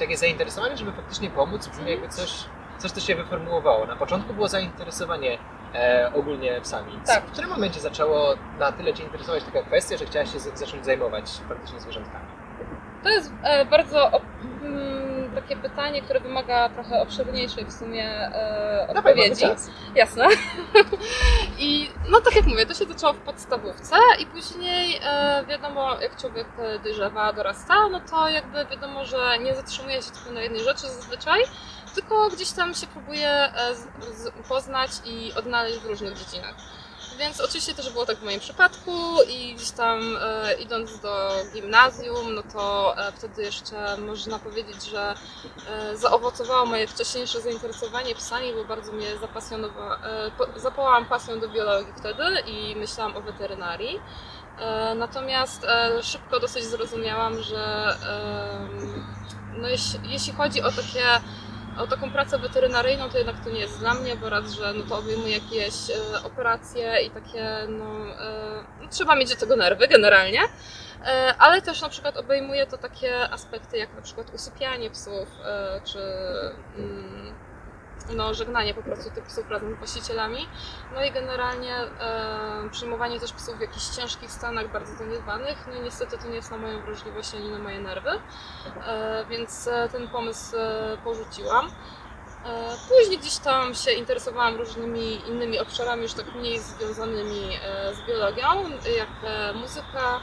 takie zainteresowanie, żeby faktycznie pomóc, brzmi jakby coś, coś co się wyformułowało. Na początku było zainteresowanie e, ogólnie psami. Tak. W którym momencie zaczęło na tyle Cię interesować taka kwestia, że chciałaś się z, zacząć zajmować faktycznie zwierzątkami? To jest e, bardzo op- mm, takie pytanie, które wymaga trochę obszerniejszej w sumie e, odpowiedzi. Jasne. I no tak jak mówię, to się zaczęło w podstawówce i później e, wiadomo, jak człowiek dojrzewa, dorasta, no to jakby wiadomo, że nie zatrzymuje się tylko na jednej rzeczy zazwyczaj, tylko gdzieś tam się próbuje e, z, z, poznać i odnaleźć w różnych dziedzinach. Więc oczywiście też było tak w moim przypadku i gdzieś tam e, idąc do gimnazjum, no to e, wtedy jeszcze można powiedzieć, że e, zaowocowało moje wcześniejsze zainteresowanie psami, bo bardzo mnie zapasjonowa- e, po- pasją do biologii wtedy i myślałam o weterynarii. E, Natomiast e, szybko dosyć zrozumiałam, że no jeśli, jeśli chodzi o takie o taką pracę weterynaryjną, to jednak to nie jest dla mnie, bo raz, że no to obejmuje jakieś e, operacje i takie, no, e, no trzeba mieć do tego nerwy generalnie, e, ale też na przykład obejmuje to takie aspekty jak na przykład usypianie psów, czy mm, no, żegnanie po prostu tych psów razem z właścicielami. No i generalnie e, przyjmowanie też psów w jakichś ciężkich stanach, bardzo zaniedbanych. No i niestety to nie jest na moją wrażliwość ani na moje nerwy, e, więc e, ten pomysł e, porzuciłam. E, Później gdzieś tam się interesowałam różnymi innymi obszarami, już tak mniej związanymi z biologią, jak muzyka,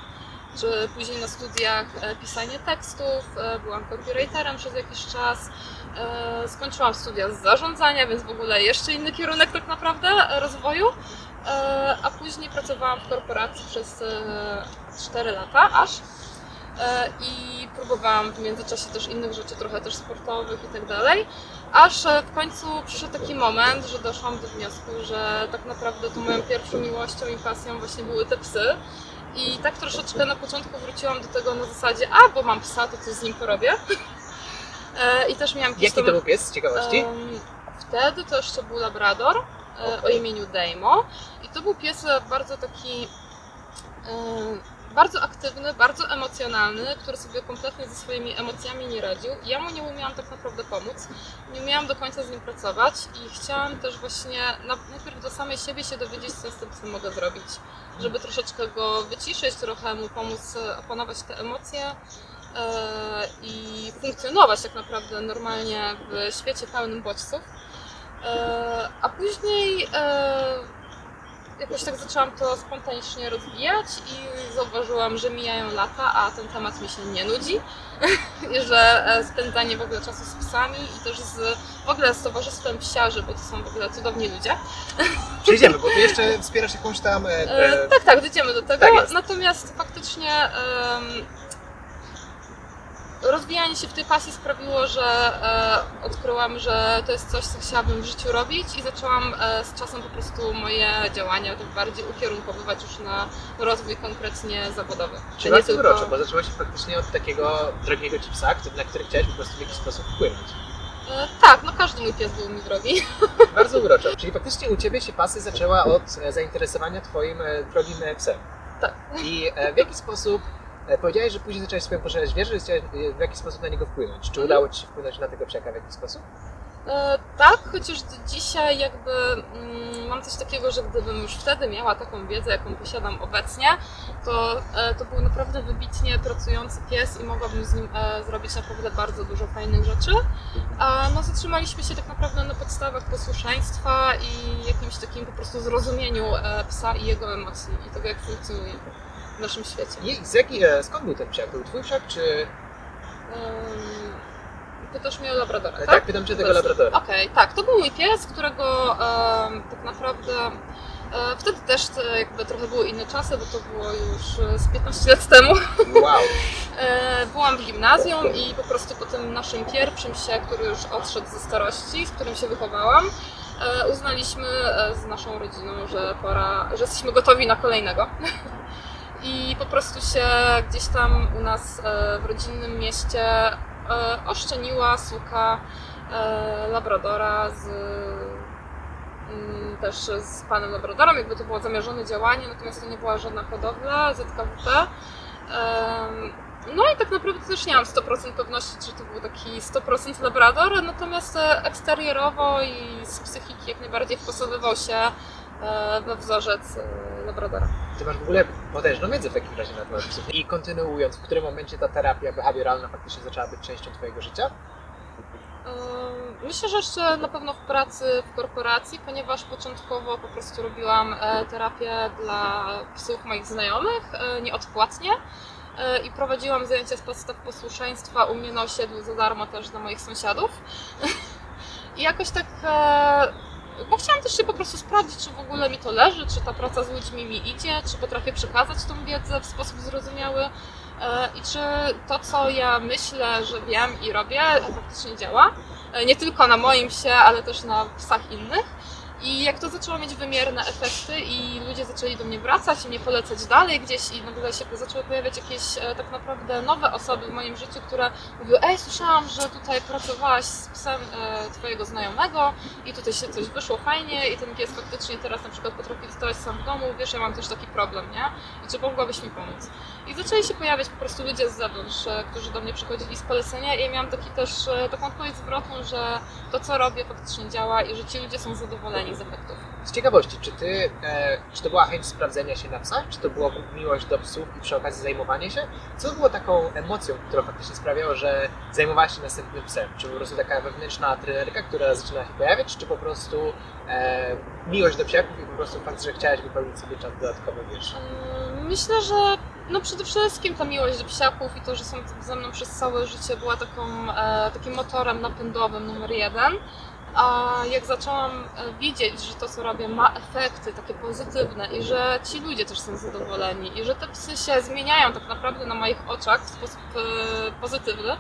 czy później na studiach e, pisanie tekstów. E, Byłam copywriterem przez jakiś czas. E, Skończyłam studia z zarządzania, więc w ogóle jeszcze inny kierunek tak naprawdę rozwoju. A później pracowałam w korporacji przez e, 4 lata aż. I próbowałam w międzyczasie też innych rzeczy, trochę też sportowych i tak dalej. Aż w końcu przyszedł taki moment, że doszłam do wniosku, że tak naprawdę to moją pierwszą miłością i pasją właśnie były te psy. I tak troszeczkę na początku wróciłam do tego na zasadzie, a bo mam psa, to coś z nim porobię. E, I też miałam jakieś Jaki tam- to był pies z ciekawości? Wtedy to jeszcze był Labrador e, o imieniu Dejmo. I to był pies e, bardzo taki. Bardzo aktywny, bardzo emocjonalny, który sobie kompletnie ze swoimi emocjami nie radził. Ja mu nie umiałam tak naprawdę pomóc. Nie umiałam do końca z nim pracować i chciałam też właśnie na- najpierw do samej siebie się dowiedzieć, co z tym psem mogę zrobić. Żeby troszeczkę go wyciszyć, trochę mu pomóc e, opanować te emocje e, i funkcjonować tak naprawdę normalnie w świecie pełnym bodźców. E, A później jakoś tak zaczęłam to spontanicznie rozwijać i zauważyłam, że mijają lata, a ten temat mi się nie nudzi. I że e, spędzanie w ogóle czasu z psami i też z, w ogóle z towarzystwem psiarzy, bo to są w ogóle cudowni ludzie. Przejdziemy, bo tu jeszcze wspierasz jakąś tam... E, E, e, tak, tak, dojdziemy do tego. tak. Natomiast faktycznie em, rozwijanie się w tej pasji sprawiło, że e, odkryłam, że to jest coś, co chciałabym w życiu robić i zaczęłam e, z czasem po prostu moje działania tak bardziej ukierunkowywać już na rozwój konkretnie zawodowy. Czyli bardzo uroczo, bo zaczęło się faktycznie od takiego drogiego ci psa, który- na który chciałeś po prostu w jakiś sposób wpłynąć. E, tak, no każdy mój pies był mi drogi. Bardzo uroczo. Czyli faktycznie u Ciebie się pasy zaczęła od e, zainteresowania Twoim e, drogim psem. Tak. I w jaki sposób, powiedziałeś, że później zaczęłaś swoją poszerzać wieżę, że chciałeś e, w jaki sposób na niego wpłynąć. Czy Mhm. udało Ci się wpłynąć na tego psiaka w jakiś sposób? E, tak, chociaż do dzisiaj jakby mm, mam coś takiego, że gdybym już wtedy miała taką wiedzę, jaką posiadam obecnie, to e, to był naprawdę wybitnie pracujący pies i mogłabym z nim e, zrobić naprawdę bardzo dużo fajnych rzeczy. A no zatrzymaliśmy się tak naprawdę na podstawach posłuszeństwa i jakimś takim po prostu zrozumieniu e, psa i jego emocji i tego, jak funkcjonuje w naszym świecie. I z jaki, e, skąd był ten psiak? Był Twój psiak, czy... Em, Pytasz mnie o Labradora, Tak, tak? pytam Cię o tego. Labradora. Okej, tak, to był mój pies, którego em, tak naprawdę e, wtedy też e, jakby trochę były inne czasy, bo to było już e, z 15 lat temu. Wow. E, byłam w gimnazjum i po prostu po tym naszym pierwszym psie, który już odszedł ze starości, z którym się wychowałam, e, uznaliśmy e, z naszą rodziną, że pora, że jesteśmy gotowi na kolejnego. I po prostu się gdzieś tam u nas e, w rodzinnym mieście e, oszczeniła suka e, Labradora z mm, też z panem Labradorem, jakby to było zamierzone działanie, natomiast to nie była żadna hodowla ZKWP. No i tak naprawdę też nie mam 100% pewności, czy to był taki 100% labrador, natomiast e, eksteriorowo i z psychiki jak najbardziej wpasowywał się we wzorzec e, labradora. Ty masz w ogóle potężną wiedzę w takim razie na temat psów. I kontynuując, w którym momencie ta terapia behawioralna faktycznie zaczęła być częścią Twojego życia? Ym, Myślę, że jeszcze na pewno w pracy w korporacji, ponieważ początkowo po prostu robiłam e, terapię dla psów moich znajomych e, nieodpłatnie e, i prowadziłam zajęcia z podstaw posłuszeństwa u mnie na osiedlu za darmo też dla moich sąsiadów. I jakoś tak, e, bo chciałam też się po prostu sprawdzić, czy w ogóle mi to leży, czy ta praca z ludźmi mi idzie, czy potrafię przekazać tą wiedzę w sposób zrozumiały. E, I czy to, co ja myślę, że wiem i robię, faktycznie działa. E, Nie tylko na moim się, ale też na psach innych. I jak to zaczęło mieć wymierne efekty i ludzie zaczęli do mnie wracać i mnie polecać dalej gdzieś i nagle się zaczęły pojawiać jakieś e, tak naprawdę nowe osoby w moim życiu, które mówiły, ej słyszałam, że tutaj pracowałaś z psem e, twojego znajomego i tutaj się coś wyszło fajnie i ten pies faktycznie teraz na przykład potrafi zostawać sam w domu, wiesz, ja mam też taki problem, nie? I czy mogłabyś mi pomóc? I zaczęli się pojawiać po prostu ludzie z zewnątrz, e, którzy do mnie przychodzili z polecenia i ja miałam taki też e, taką odpowiedź zwrotną, że to co robię faktycznie działa i że ci ludzie są zadowoleni z efektów. Z ciekawości, czy Ty, e, czy to była chęć sprawdzenia się na psach, czy to była miłość do psów i przy okazji zajmowanie się? Co było taką emocją, która faktycznie sprawiała, że zajmowałaś się następnym psem? Czy po prostu taka wewnętrzna trenerka, która zaczyna się pojawiać, czy po prostu e, miłość do psiaków i po prostu fakt, że chciałaś wypełnić sobie czas dodatkowy, wiesz? Ym, Myślę, że no przede wszystkim ta miłość do psiaków i to, że są ze mną przez całe życie była taką, e, takim motorem napędowym numer jeden. A jak zaczęłam e, widzieć, że to co robię ma efekty takie pozytywne i że ci ludzie też są zadowoleni i że te psy się zmieniają tak naprawdę na moich oczach w sposób e, pozytywny,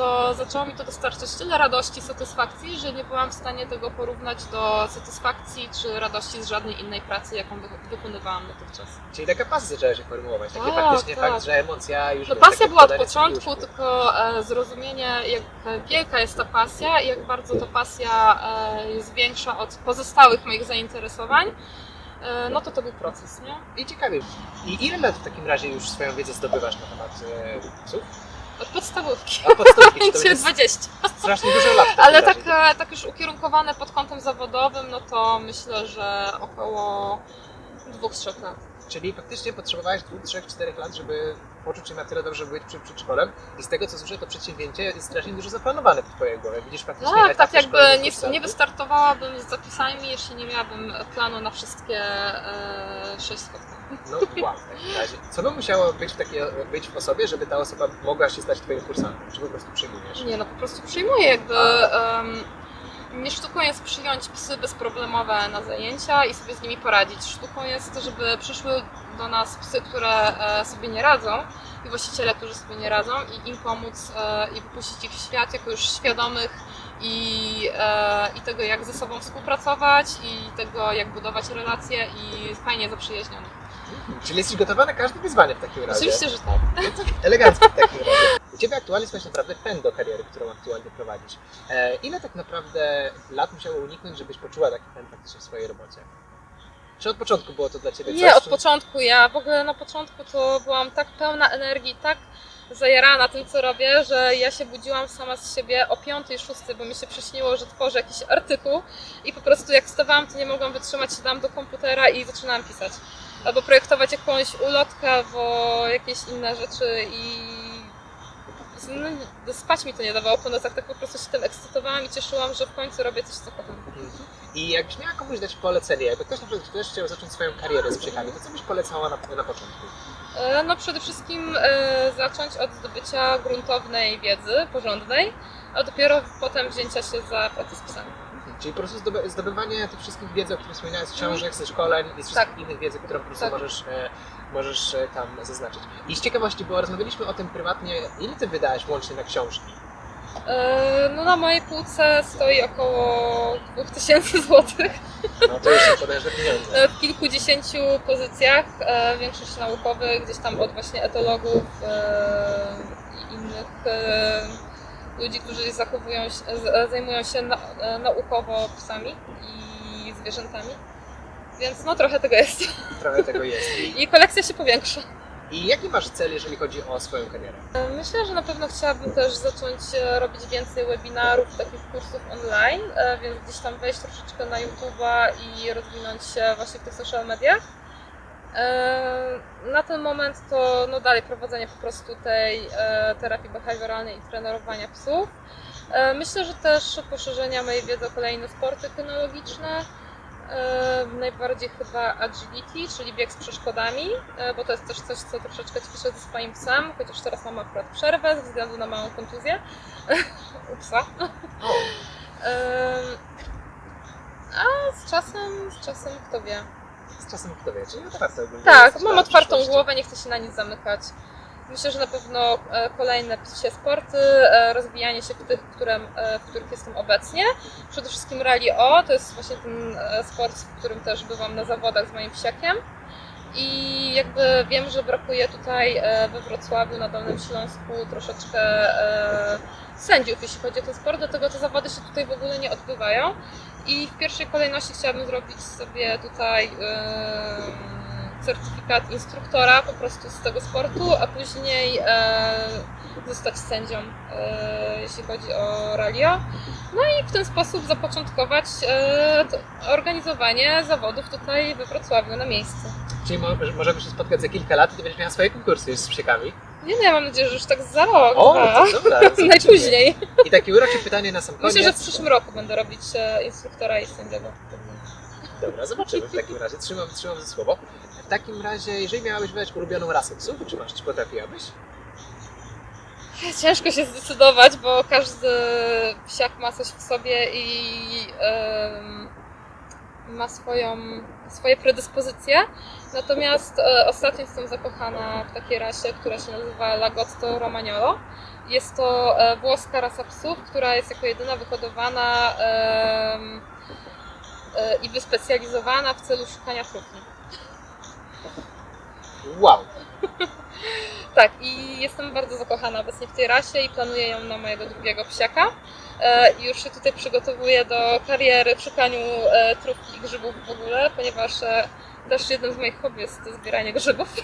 to zaczęło mi to dostarczać tyle radości, satysfakcji, że nie byłam w stanie tego porównać do satysfakcji czy radości z żadnej innej pracy, jaką wy- wykonywałam dotychczas. Czyli taka pasja zaczęła się formułować, takie Tak, faktycznie tak. fakt, że emocja już... No pasja była od początku, tylko e, zrozumienie, jak wielka jest ta pasja i jak bardzo ta pasja e, jest większa od pozostałych moich zainteresowań, e, no to to był proces, nie? I ciekawie. I ile lat w takim razie już swoją wiedzę zdobywasz na temat psów? Od podstawówki. To Będzie jest 20. strasznie dużo lat. Ale tak, e, tak już ukierunkowane pod kątem zawodowym, no to myślę, że około dwóch, trzech lat. Czyli faktycznie potrzebowałeś dwóch, trzech, czterech lat, żeby poczuć się na tyle dobrze, żeby być przy przedszkolem. I z tego co słyszę, to przedsięwzięcie jest strasznie dużo zaplanowane w Twojej głowie. Widzisz faktycznie Tak, tak jakby nie, nie wystartowałabym z zapisami, jeśli nie miałabym planu na wszystkie e, sześć spotkań. No razie. Co by musiało być w, takie, być w osobie, żeby ta osoba mogła się stać Twoim kursantem? Czy po prostu przyjmujesz? Nie, no po prostu przyjmuję jakby. em, nie sztuką jest przyjąć psy bezproblemowe na zajęcia i sobie z nimi poradzić. Sztuką jest, żeby przyszły do nas psy, które e, sobie nie radzą i właściciele, którzy sobie nie radzą i im pomóc e, i wypuścić ich w świat jako już świadomych i, e, i tego, jak ze sobą współpracować i tego, jak budować relacje i fajnie zaprzyjaźnionych. Czyli jesteś gotowa na każde wyzwanie w takim razie? Oczywiście, że tak. No elegancko w takim razie. U Ciebie aktualnie jest naprawdę pęd do kariery, którą aktualnie prowadzisz. E, ile tak naprawdę lat musiało uniknąć, żebyś poczuła taki pęd faktycznie w swojej robocie? Czy od początku było to dla Ciebie Nie, coś? od czy- początku. Ja w ogóle na początku to byłam tak pełna energii, tak zajarana tym, co robię, że ja się budziłam sama z siebie o 5-6, bo mi się przyśniło, że tworzę jakiś artykuł i po prostu jak wstawałam, to nie mogłam wytrzymać, siadałam do komputera i zaczynałam pisać. Albo projektować jakąś ulotkę, albo jakieś inne rzeczy i no, spać mi to nie dawało po nocach, tak po prostu się tym ekscytowałam i cieszyłam, że w końcu robię coś, co kocham. Mhm. I jakbyś miała komuś dać polecenie, jakby ktoś na przykład ktoś chciał zacząć swoją karierę z psiekami, to co byś polecała na, na początku? E, No przede wszystkim e, zacząć od zdobycia gruntownej wiedzy, porządnej, a dopiero potem wzięcia się za pracę z psami. Czyli po prostu zdoby, zdobywanie tych wszystkich wiedzy, o których wspominałeś, z książek, ze szkoleń i z wszystkich Tak. innych wiedzy, które po prostu Tak. możesz, e, możesz e, tam zaznaczyć. I z ciekawości, bo rozmawialiśmy o tym prywatnie, ile Ty wydałaś łącznie na książki? E, No na mojej półce stoi około 2000 złotych No to już są potężne pieniądze. w kilkudziesięciu pozycjach, większość naukowych, gdzieś tam od właśnie etologów i innych ludzi, którzy zachowują się, z- zajmują się na, e, naukowo psami i zwierzętami. Więc no trochę tego jest. Trochę tego jest. I kolekcja się powiększa. I jaki masz cel, jeżeli chodzi o swoją karierę? E, Myślę, że na pewno chciałabym też zacząć e, robić więcej webinarów, takich kursów online, e, więc gdzieś tam wejść troszeczkę na YouTube'a i rozwinąć się właśnie w tych social mediach. Na ten moment to no dalej prowadzenie po prostu tej e, terapii behawioralnej i trenerowania psów. E, Myślę, że też poszerzenia mojej wiedzy o kolejne sporty kynologiczne. E, Najbardziej chyba agility, czyli bieg z przeszkodami, bo to jest też coś, co troszeczkę ćwiczę ze swoim psem, chociaż teraz mam akurat przerwę ze względu na małą kontuzję u psa. A z czasem, z czasem kto wie. Czasem kto wie, czyli otwarte ogólnie. Tak, mam otwartą głowę, nie chcę się na nic zamykać. Myślę, że na pewno e, kolejne psie sporty, e, rozwijanie się w tych, które, e, w których jestem obecnie. Przede wszystkim Rally O, to jest właśnie ten sport, w którym też bywam na zawodach z moim psiakiem. I jakby wiem, że brakuje tutaj e, we Wrocławiu, na Dolnym Śląsku troszeczkę e, sędziów, jeśli chodzi o ten sport, dlatego te zawody się tutaj w ogóle nie odbywają. I w pierwszej kolejności chciałabym zrobić sobie tutaj em, certyfikat instruktora po prostu z tego sportu, a później e, zostać sędzią, e, jeśli chodzi o rallyo. No i w ten sposób zapoczątkować e, organizowanie zawodów tutaj we Wrocławiu na miejscu. Czyli mo- możemy się spotkać za kilka lat i ty będziesz miała swoje konkursy już z psiekami. Nie ja mam nadzieję, że już tak za rok, O, to dobra. Najpóźniej. I takie urocze pytanie na sam koniec. Myślę, że w przyszłym roku będę robić e, instruktora i sędziego. Dobra, zobaczymy w takim razie. Trzymam, trzymam za słowo. W takim razie, jeżeli miałabyś wybrać ulubioną rasę psów, czy masz, czy potrafiłabyś? Ciężko się zdecydować, bo każdy psiak ma coś w sobie i em, ma swoją, swoje predyspozycje. Natomiast e, ostatnio jestem zakochana w takiej rasie, która się nazywa Lagotto Romagnolo. Jest to e, włoska rasa psów, która jest jako jedyna wyhodowana em, e, i wyspecjalizowana w celu szukania trufli. Wow! Tak, i jestem bardzo zakochana obecnie w tej rasie i planuję ją na mojego drugiego psiaka. E, już się tutaj przygotowuję do kariery w szukaniu e, i grzybów w ogóle, ponieważ e, też jednym z moich hobby jest zbieranie grzybów.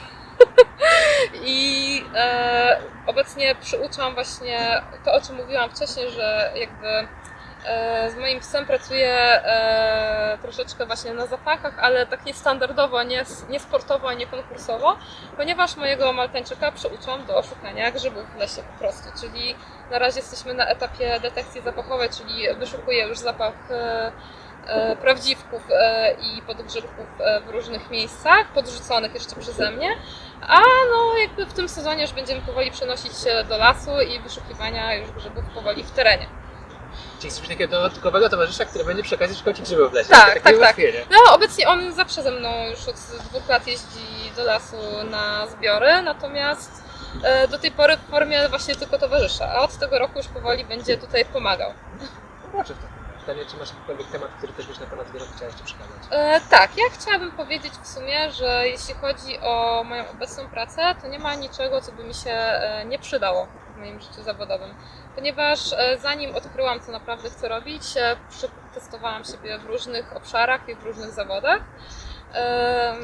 I e, obecnie przyuczam właśnie to, o czym mówiłam wcześniej, że jakby e, z moim psem pracuję e, troszeczkę właśnie na zapachach, ale tak niestandardowo, nie, nie sportowo, nie konkursowo, ponieważ mojego maltańczyka przyuczam do szukania grzybów w lesie po prostu, czyli na razie jesteśmy na etapie detekcji zapachowej, czyli wyszukuję już zapach e, prawdziwków e, i podgrzybków e, w różnych miejscach, podrzuconych jeszcze przeze mnie, a no jakby w tym sezonie już będziemy powoli przenosić się do lasu i wyszukiwania już grzybów powoli w terenie. Czyli chcesz takiego dodatkowego towarzysza, który będzie przy okazji szukał ci grzybów w lesie. Tak, Takie tak, tak. No, obecnie on zawsze ze mną już od dwóch lat jeździ do lasu na zbiory, natomiast e, do tej pory w formie właśnie tylko towarzysza, a od tego roku już powoli będzie tutaj pomagał. Zobaczę w takim. Pytanie, czy masz jakikolwiek temat, który też byś na temat zwierząt chciała jeszcze przekazać? E, tak, ja chciałabym powiedzieć w sumie, że jeśli chodzi o moją obecną pracę, to nie ma niczego, co by mi się e, nie przydało w moim życiu zawodowym. Ponieważ e, zanim odkryłam, co naprawdę chcę robić, e, przetestowałam siebie w różnych obszarach i w różnych zawodach. E,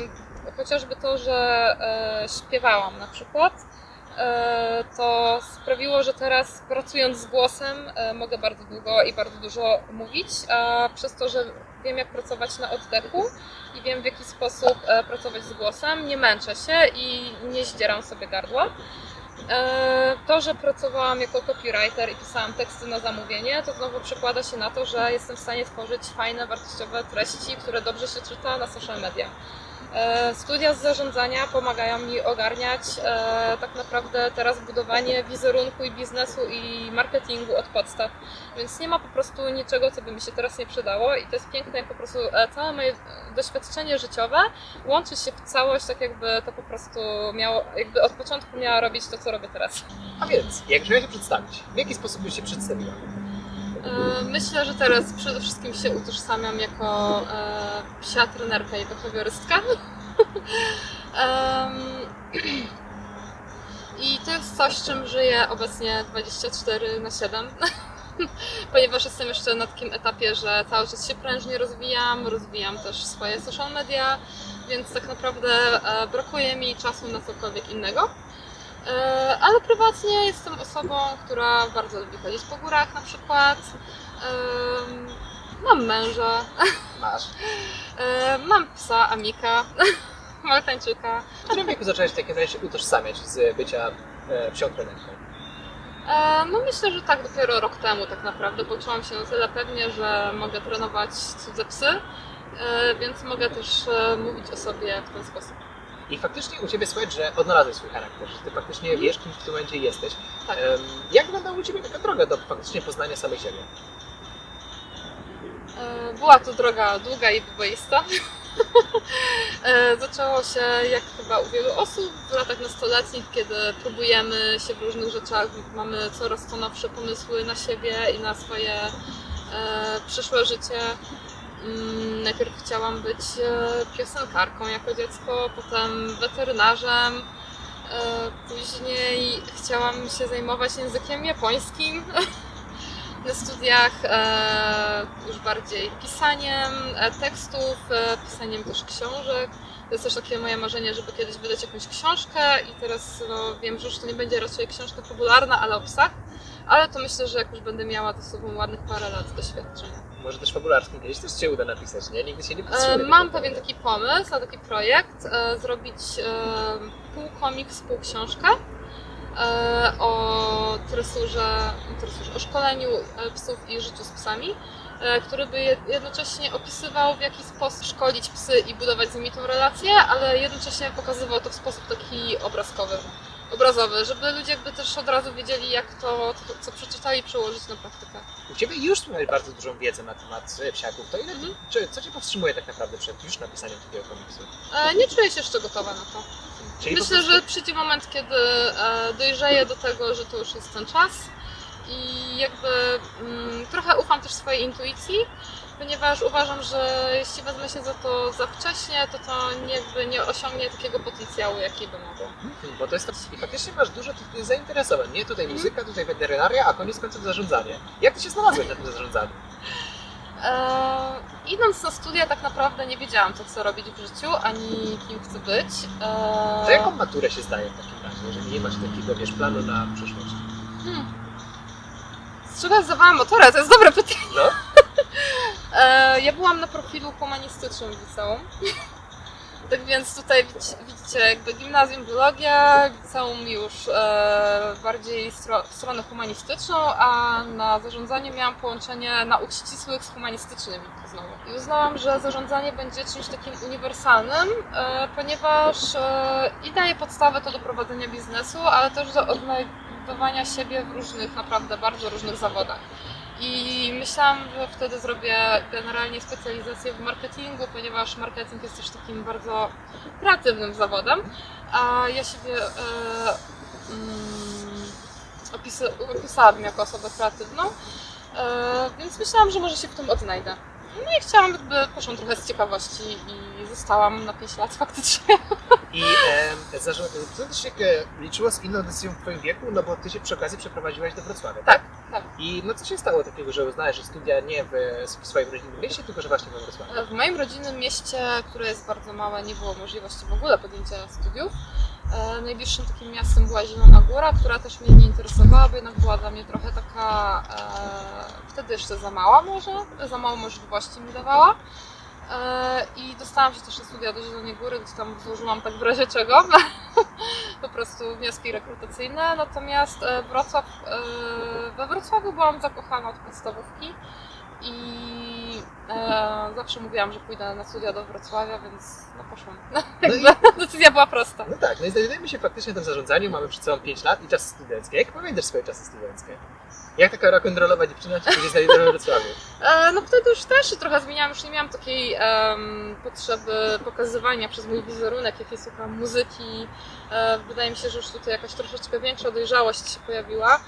Chociażby to, że śpiewałam na przykład, to sprawiło, że teraz pracując z głosem e, mogę bardzo długo i bardzo dużo mówić, a przez to, że wiem jak pracować na oddechu i wiem w jaki sposób e, pracować z głosem, nie męczę się i nie zdzieram sobie gardła. E, To, że pracowałam jako copywriter i pisałam teksty na zamówienie, to znowu przekłada się na to, że jestem w stanie tworzyć fajne, wartościowe treści, które dobrze się czyta na social media. E, Studia z zarządzania pomagają mi ogarniać e, tak naprawdę teraz budowanie wizerunku i biznesu i marketingu od podstaw, więc nie ma po prostu niczego, co by mi się teraz nie przydało i to jest piękne, jak po prostu e, całe moje doświadczenie życiowe łączy się w całość, tak jakby to po prostu miało, jakby od początku miała robić to, co robię teraz. A więc, jak się przedstawić? W jaki sposób byś się przedstawiła? E, Myślę, że teraz przede wszystkim się utożsamiam jako e, psia trenerka i behawiorystka. I to jest coś, czym żyję obecnie 24 na 7. ponieważ jestem jeszcze na takim etapie, że cały czas się prężnie rozwijam, rozwijam też swoje social media, więc tak naprawdę e, brakuje mi czasu na cokolwiek innego. E, Ale prywatnie jestem osobą, która bardzo lubi chodzić po górach na przykład. Mam męża, Masz. e, mam psa Amika, Maltańczyka. W którym wieku zacząłeś w takim razie się utożsamiać z bycia e, psią trenerką? No myślę, że tak dopiero rok temu tak naprawdę poczułam się na tyle pewnie, że mogę trenować cudze psy, więc mogę też mówić o sobie w ten sposób. I faktycznie u Ciebie słychać, że odnalazłeś swój charakter, że Ty faktycznie wiesz, kim w tym momencie jesteś. Tak. Jak wyglądała u Ciebie taka droga do faktycznie poznania samej siebie? E, Była to droga długa i wyboista. E, Zaczęło się, jak chyba u wielu osób, w latach nastoletnich, kiedy próbujemy się w różnych rzeczach, mamy coraz to nowsze pomysły na siebie i na swoje e, przyszłe życie. Mm, Najpierw chciałam być e, piosenkarką jako dziecko, potem weterynarzem. E, Później chciałam się zajmować językiem japońskim. Na studiach e, już bardziej pisaniem tekstów, pisaniem też książek. To jest też takie moje marzenie, żeby kiedyś wydać jakąś książkę i teraz no, wiem, że już to nie będzie raczej książka popularna, ale o psach. Ale to myślę, że jak już będę miała ze sobą ładnych parę lat doświadczenia. Może też fabularskim kiedyś też Cię uda napisać, nie? Nigdy się nie E, powstrzymuje. Mam pewien taki pomysł na taki projekt, e, zrobić e, pół komiks, pół książkę o tresurze, tresurze, o szkoleniu psów i życiu z psami, który by jed- jednocześnie opisywał w jaki sposób szkolić psy i budować z nimi tą relację, ale jednocześnie pokazywał to w sposób taki obrazkowy, obrazowy, żeby ludzie jakby też od razu wiedzieli jak to, to co przeczytali przełożyć na praktykę. U Ciebie już słychać bardzo dużą wiedzę na temat e, psiaków. To ile, Mhm. czy, co Cię powstrzymuje tak naprawdę przed już napisaniem takiego komiksu? E, Nie czuję się jeszcze gotowa na to. Czyli po Myślę, prostu- że przyjdzie moment, kiedy e, dojrzeję do tego, że to już jest ten czas i jakby mm, trochę ufam też swojej intuicji, ponieważ uważam, że jeśli wezmę się za to za wcześnie, to to nie, nie osiągnie takiego potencjału, jaki by mogło. Mhm, Bo to jest i faktycznie masz dużo tych zainteresowań, nie? Tutaj Mhm. muzyka, tutaj weterynaria, a koniec końców zarządzanie. Jak Ty się znalazłeś na tym zarządzaniu? E, idąc na studia tak naprawdę nie wiedziałam, co chcę robić w życiu, ani kim chcę być. E, To jaką maturę się zdaje w takim razie, jeżeli nie masz takiego, wiesz, planu na przyszłość? hmm. Z czego zdawałam maturę? To jest dobre pytanie. No, E, ja byłam na profilu humanistycznym w liceum. Tak więc tutaj widzicie, jakby gimnazjum biologia, liceum już e, bardziej stro, w stronę humanistyczną, a na zarządzanie miałam połączenie nauk ścisłych z humanistycznymi znowu. I uznałam, że zarządzanie będzie czymś takim uniwersalnym, e, ponieważ e, i daje podstawę to do prowadzenia biznesu, ale też do odnajdywania siebie w różnych, naprawdę bardzo różnych zawodach. I myślałam, że wtedy zrobię generalnie specjalizację w marketingu, ponieważ marketing jest też takim bardzo kreatywnym zawodem, a ja siebie e, mm, opisałabym jako osobę kreatywną, e, więc myślałam, że może się w tym odnajdę. No i chciałam, jakby poszłam trochę z ciekawości i zostałam na 5 lat faktycznie. i e, zarząd, co też się e, liczyło z inną decyzją w Twoim wieku, no bo Ty się przy okazji przeprowadziłaś do Wrocławia, Tak, tak. I no co się stało takiego, że uznałeś, że studia nie w, w swoim rodzinnym mieście, tylko że właśnie we Wrocławiu? W moim rodzinnym mieście, które jest bardzo małe, nie było możliwości w ogóle podjęcia studiów. E, Najbliższym takim miastem była Zielona Góra, która też mnie nie interesowała, bo jednak była dla mnie trochę taka e, wtedy jeszcze za mała może, za mało możliwości mi dawała. E, I dostałam się też na studia do Zielonej Góry, gdzie tam złożyłam tak w razie czego po prostu wnioski rekrutacyjne. Natomiast e, Wrocław, e, we Wrocławiu byłam zakochana od podstawówki i e, zawsze mówiłam, że pójdę na studia do Wrocławia, więc no poszłam. No i, Decyzja była prosta. no tak, no i znajdujemy się faktycznie w tym zarządzaniu, mamy przed sobą 5 lat i czasy studenckie. Jak pamiętasz swoje czasy studenckie? Jak taka rock'n'rollowa dziewczyna ci później znajduje we Wrocławiu? E, no wtedy już też się trochę zmieniałam, już nie miałam takiej potrzeby pokazywania przez mój wizerunek, jakiej słucham muzyki. E, wydaje mi się, że już tutaj jakaś troszeczkę większa dojrzałość się pojawiła.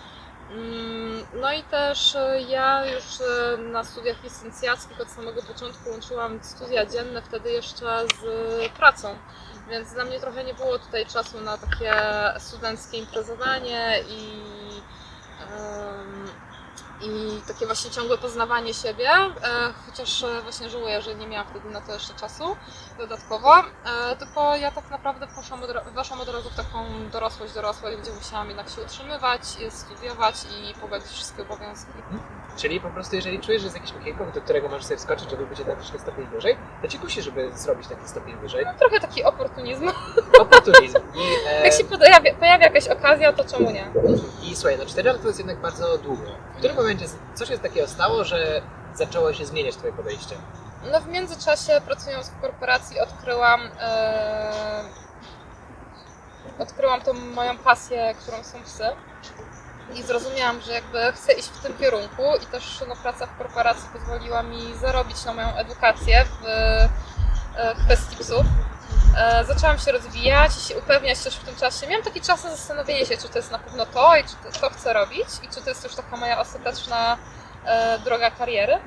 Mm, No i też e, ja już na studiach licencjackich od samego początku łączyłam studia dzienne wtedy jeszcze z pracą. Więc dla mnie trochę nie było tutaj czasu na takie studenckie imprezowanie i, em, i takie właśnie ciągłe poznawanie siebie, e, chociaż e, właśnie żałuję, że nie miałam wtedy na to jeszcze czasu dodatkowo, e, tylko ja tak naprawdę poszłam od, weszłam od razu w taką dorosłość, dorosłość, gdzie musiałam jednak się utrzymywać, studiować i pogodzić wszystkie obowiązki. Czyli po prostu jeżeli czujesz, że jest jakieś okienko, do którego możesz sobie wskoczyć, żeby być jednak troszkę stopień wyżej, to ci kusi, żeby zrobić taki stopień wyżej. Trochę taki oportunizm. Oportunizm. I, e, Jak się pojawia, pojawia jakaś okazja, to czemu nie? I słuchaj, no 4 lata to jest jednak bardzo długo. W którym momencie coś się takiego stało, że zaczęło się zmieniać twoje podejście? No w międzyczasie pracując w korporacji odkryłam e, odkryłam tą moją pasję, którą są psy i zrozumiałam, że jakby chcę iść w tym kierunku i też no, praca w korporacji pozwoliła mi zarobić na moją edukację w e, kwestii psów. E, zaczęłam się rozwijać i się upewniać też w tym czasie. Miałam taki czas na zastanowienie się, czy to jest na pewno to i czy to, to chcę robić i czy to jest już taka moja ostateczna e, droga kariery.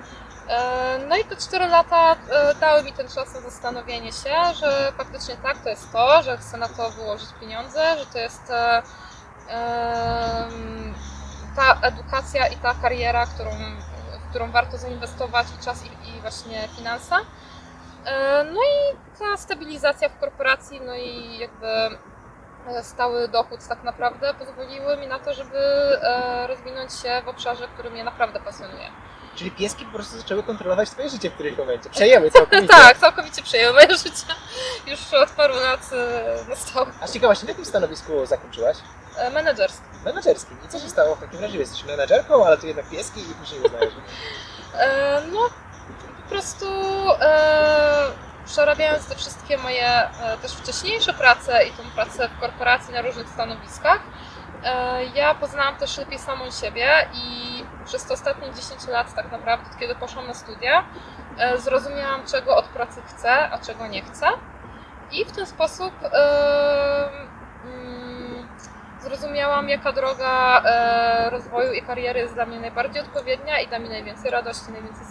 E, No i te 4 lata e, dały mi ten czas na zastanowienie się, że faktycznie tak, to jest to, że chcę na to wyłożyć pieniądze, że to jest e, em, ta edukacja i ta kariera, którą, w którą warto zainwestować i czas i, i właśnie finanse. E, No i ta stabilizacja w korporacji, no i jakby e, stały dochód tak naprawdę pozwoliły mi na to, żeby e, rozwinąć się w obszarze, który mnie naprawdę pasjonuje. Czyli pieski po prostu zaczęły kontrolować twoje życie w którymś momencie. Przejęły całkowicie. Tak, całkowicie przejęły moje życie. Już od paru lat na stałe. A z ciekawości, na jakim stanowisku zakończyłaś? Menedżerskie. Menedżerskim. I co się stało w takim razie? Jesteś menedżerką, ale tu jednak pieski i później uznajesz. No, prostu e, przerabiając te wszystkie moje e, też wcześniejsze prace i tą pracę w korporacji na różnych stanowiskach, e, ja poznałam też lepiej samą siebie i przez te ostatnie 10 lat tak naprawdę, kiedy poszłam na studia, zrozumiałam czego od pracy chcę, a czego nie chcę. I w ten sposób mm, zrozumiałam, jaka droga rozwoju i kariery jest dla mnie najbardziej odpowiednia i da mi najwięcej radości, najwięcej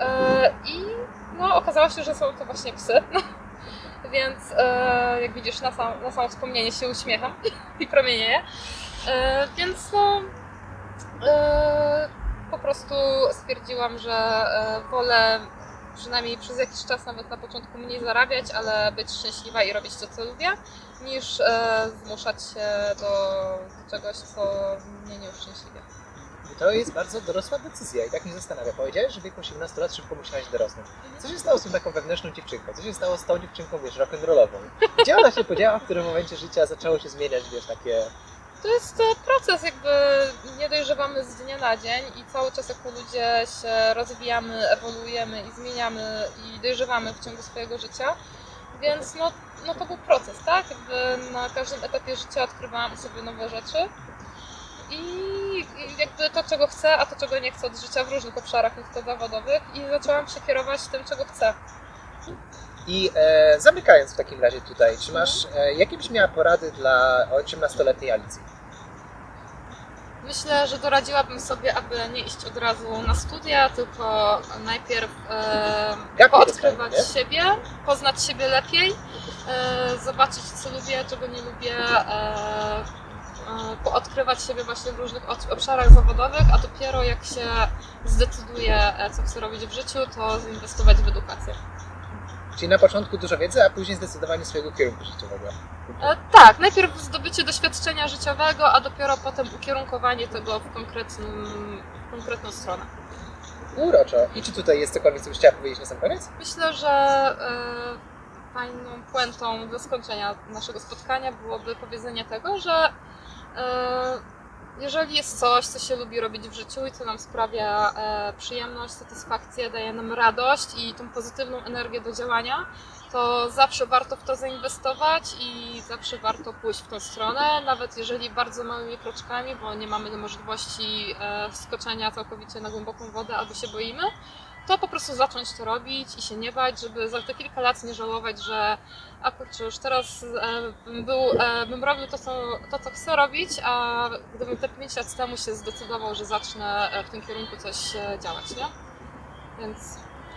E, I no, okazało się, że są to właśnie psy. Więc e, jak widzisz, na, sam, na samo wspomnienie się uśmiecham i promienieję. E, więc no, po prostu stwierdziłam, że wolę przynajmniej przez jakiś czas, nawet na początku mniej zarabiać, ale być szczęśliwa i robić to, co lubię, niż zmuszać się do czegoś, co mnie nie uszczęśliwia. To jest bardzo dorosła decyzja i tak mnie zastanawia. Powiedziałeś, że w wieku 18 lat szybko musiałaś dorosnąć. Co się stało z tą taką wewnętrzną dziewczynką? Co się stało z tą dziewczynką, wiesz, rock'n'rollową? Gdzie ona się podziała, w którym momencie życia zaczęło się zmieniać, wiesz, takie... To jest e, proces, jakby nie dojrzewamy z dnia na dzień i cały czas jako ludzie się rozwijamy, ewoluujemy i zmieniamy i dojrzewamy w ciągu swojego życia. Więc no, no to był proces, tak? Jakby na każdym etapie życia odkrywałam sobie nowe rzeczy. I jakby to, czego chcę, a to, czego nie chcę od życia w różnych obszarach, nie tylko zawodowych. I zaczęłam się kierować tym, czego chcę. I e, zamykając w takim razie tutaj, czy masz, e, jakie byś miała porady dla 18-letniej Alicji? Myślę, że doradziłabym sobie, aby nie iść od razu na studia, tylko najpierw e, poodkrywać siebie, poznać siebie lepiej, e, zobaczyć co lubię, czego nie lubię, e, poodkrywać siebie właśnie w różnych obszarach zawodowych, a dopiero jak się zdecyduję, e, co chcę robić w życiu, to zainwestować w edukację. Czyli na początku dużo wiedzy, a później zdecydowanie swojego kierunku życiowego. E, tak, najpierw zdobycie doświadczenia życiowego, a dopiero potem ukierunkowanie tego w, w konkretną stronę. Uroczo. I czy tutaj jest cokolwiek, co byś chciała powiedzieć na sam koniec? Myślę, że e, fajną puentą do skończenia naszego spotkania byłoby powiedzenie tego, że e, jeżeli jest coś, co się lubi robić w życiu i co nam sprawia e, przyjemność, satysfakcję, daje nam radość i tą pozytywną energię do działania, to zawsze warto w to zainwestować i zawsze warto pójść w tą stronę, nawet jeżeli bardzo małymi kroczkami, bo nie mamy możliwości e, wskoczenia całkowicie na głęboką wodę albo się boimy, to po prostu zacząć to robić i się nie bać, żeby za te kilka lat nie żałować, że a kurczę, już teraz e, bym, był, e, bym robił to co, to, co chcę robić, a gdybym te 5 lat temu się zdecydował, że zacznę e, w tym kierunku coś e, działać, nie? Więc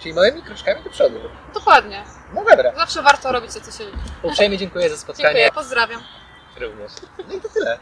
Czyli małymi kroczkami do przodu. dokładnie. No dobra. Zawsze warto robić to, co się lubi. Uprzejmie dziękuję za spotkanie. Dziękuję, pozdrawiam. Również. No i to tyle.